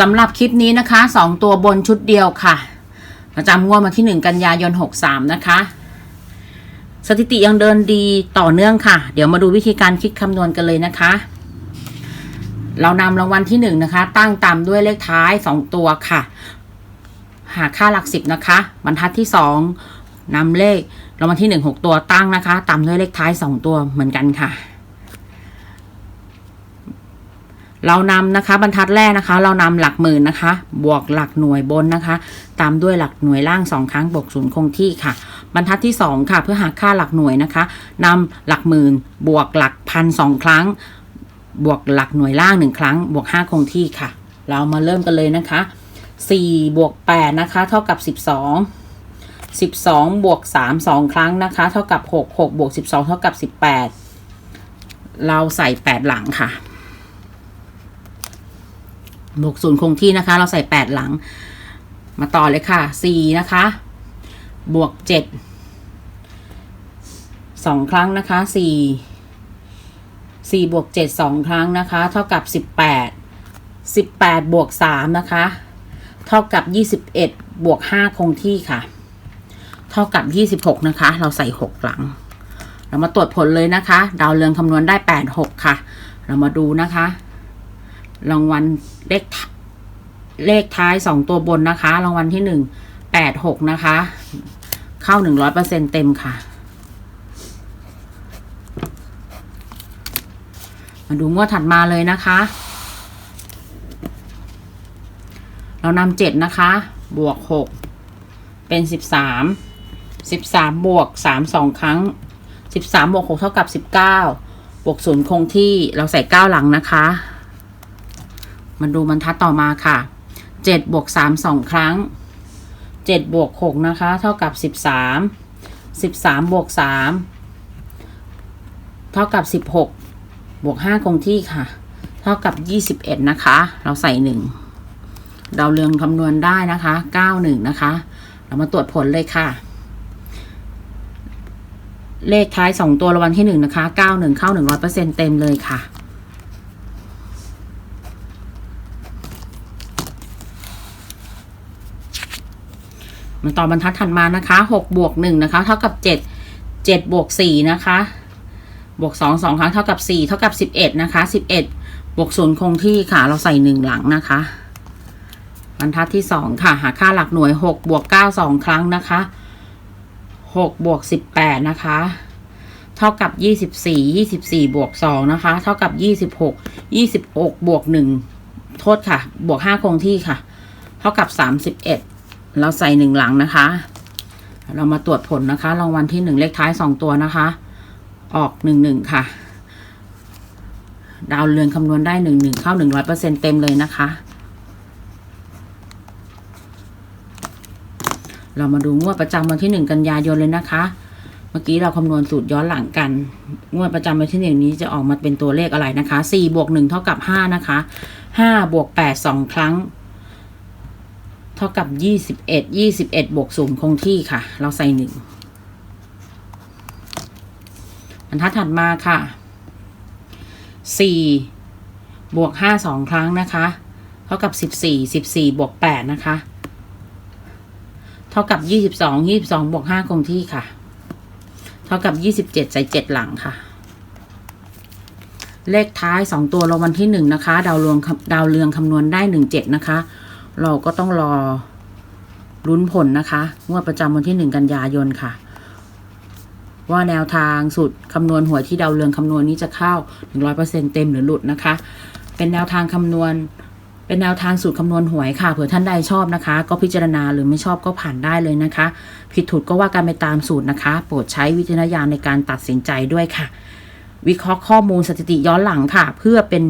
สำหรับคลิปนี้นะคะ 2 ตัวบนชุดเดียวค่ะ ประจำงวดมาที่ 1 กันยายน 63 นะคะ สถิติยังเดินดีต่อเนื่องค่ะ เดี๋ยวมาดูวิธีการคิดคำนวณกันเลยนะคะ เรานำรางวัลที่ 1 นะคะ ตั้งตามด้วยเลขท้าย 2 ตัวค่ะ หาค่าหลักสิบนะคะ บรรทัดที่ 2นำเลขรางวัลที่ 1 6 ตัวตั้งนะคะ ตามด้วยเลขท้าย 2 ตัวเหมือนกันค่ะ เรานำนะคะบรรทัดแรกนะคะ เรานำหลักหมื่นนะคะ บวกหลักหน่วยบนนะคะ ตามด้วยหลักหน่วยล่างสองครั้งบวกศูนย์คงที่ค่ะ บรรทัดที่สองค่ะ เพื่อหาค่าหลักหน่วยนะคะนำหลักหมื่นบวกหลักพันสองครั้ง บวกหลักหน่วยล่างหนึ่งครั้ง บวกห้าคงที่ค่ะ เรามาเริ่มกันเลยนะคะสี่บวกแปดนะคะ เท่ากับสิบสองสิบสองบวกสามสองครั้งนะคะ เท่ากับหกหกบวกสิบสองเท่ากับสิบแปดเราใส่แปดหลังค่ะ บวกศูนย์คงที่นะคะ เราใส่แปดหลัง มาต่อเลยค่ะสี่นะคะ บวกเจ็ดสองครั้งนะคะสี่สี่บวกเจ็ดสองครั้งนะคะ เท่ากับสิบแปดสิบแปดบวกสามนะคะ เท่ากับยี่สิบเอ็ดบวกห้าคงที่ค่ะ เท่ากับยี่สิบหกนะคะ เราใส่หกหลัง เรามาตรวจผลเลยนะคะ ดาวเรืองคำนวณได้แปดหกค่ะ เรามาดูนะคะ รางวัลเลขเลขท้ายสองตัวบนนะคะ รางวัลที่หนึ่งแปดหกนะคะ เข้าหนึ่งร้อยเปอร์เซ็นเต็มค่ะ มาดูงวดถัดมาเลยนะคะ เรานำเจ็ดนะคะ บวกหกเป็นสิบสามสิบสามบวกสามสองครั้งสิบสามบวกหกเท่ากับสิบเก้าบวกศูนย์คงที่เราใส่เก้าหลังนะคะ มาดูบรรทัดต่อมาค่ะเจ็ดบวกสามสองครั้งเจ็ดบวกหกนะคะ เท่ากับสิบสามสิบสามบวกสามเท่ากับสิบหกบวกห้าคงที่ค่ะ เท่ากับยี่สิบเอ็ดนะคะ เราใส่หนึ่งดาวเรืองคำนวณได้นะคะเก้าหนึ่งนะคะ เรามาตรวจผลเลยค่ะ เลขท้ายสองตัวรางวัลที่หนึ่งนะคะเก้าหนึ่งเข้าหนึ่งร้อยเปอร์เซ็นเต็มเลยค่ะ มาต่อบรรทัดถัดมานะคะหกบวกหนึ่งนะคะ เท่ากับเจ็ดเจ็ดบวกสี่นะคะ บวกสองสองครั้งเท่ากับสี่เท่ากับสิบเอ็ดนะคะสิบเอ็ดบวกศูนย์คงที่ค่ะ เราใส่หนึ่งหลังนะคะ บรรทัดที่สองค่ะ หาค่าหลักหน่วยหกบวกเก้าสองครั้งนะคะหกบวกสิบแปดนะคะ เท่ากับยี่สิบสี่ยี่สิบสี่บวกสองนะคะ เท่ากับยี่สิบหกยี่สิบหกบวกหนึ่งโทษค่ะ บวกห้าคงที่ค่ะ เท่ากับสามสิบเอ็ด เราใส่หนึ่งหลังนะคะ เรามาตรวจผลนะคะ รางวัลที่หนึ่งเลขท้ายสองตัวนะคะ ออกหนึ่งหนึ่งค่ะ ดาวเรืองคำนวณได้หนึ่งหนึ่งเข้าหนึ่งร้อยเปอร์เซ็นเต็มเลยนะคะ เรามาดูงวดประจำวันที่หนึ่งกันยายนเลยนะคะ เมื่อกี้เราคำนวณสูตรย้อนหลังกัน งวดประจำวันที่หนึ่งนี้จะออกมาเป็นตัวเลขอะไรนะคะสี่บวกหนึ่งเท่ากับห้านะคะห้าบวกแปดสองครั้ง ท่ากับยี่สิบเอ็ดยี่สิบเอ็ดบวกศูนย์คงที่ค่ะ เราใส่หนึ่งบรรทัดถัดมาค่ะสี่บวกห้าสองครั้งนะคะ เท่ากับสิบสี่สิบสี่บวกแปดนะคะ เท่ากับยี่สิบสองยี่สิบสองบวกห้าคงที่ค่ะ เท่ากับยี่สิบเจ็ดใส่เจ็ดหลังค่ะ เลขท้ายสองตัวรางวัลที่หนึ่งนะคะ ดาวเรืองดาวเรืองคำนวณได้หนึ่งเจ็ดนะคะ เราก็ต้องรอลุ้นผลนะคะงวดประจำวันที่หนึ่งกันยายนค่ะ ว่าแนวทางสูตรคำนวณหวยที่ดาวเรืองคำนวณนี้จะเข้าถึงร้อยเปอร์เซ็นเต็มหรือหลุดนะคะ เป็นแนวทางคำนวณ เป็นแนวทางสูตรคำนวณหวยค่ะ เผื่อท่านใดชอบนะคะ ก็พิจารณาหรือไม่ชอบก็ผ่านได้เลยนะคะ ผิดถูกก็ว่ากันไปตามสูตรนะคะ โปรดใช้วิจารณญาณในการตัดสินใจด้วยค่ะ วิเคราะห์ข้อมูลสถิติย้อนหลังค่ะ เพื่อเป็น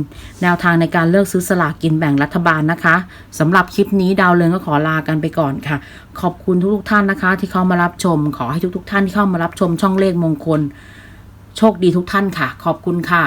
แนวทางในการเลือกซื้อสลากกินแบ่งรัฐบาลนะคะสำหรับคลิปนี้ดาวเรืองก็ขอลากันไปก่อนค่ะ ขอบคุณทุกๆท่านนะคะ ที่เข้ามารับชม ขอให้ทุกๆ ท่านที่เข้ามารับชมช่องเลขมงคล โชคดีทุกท่านค่ะ ขอบคุณค่ะ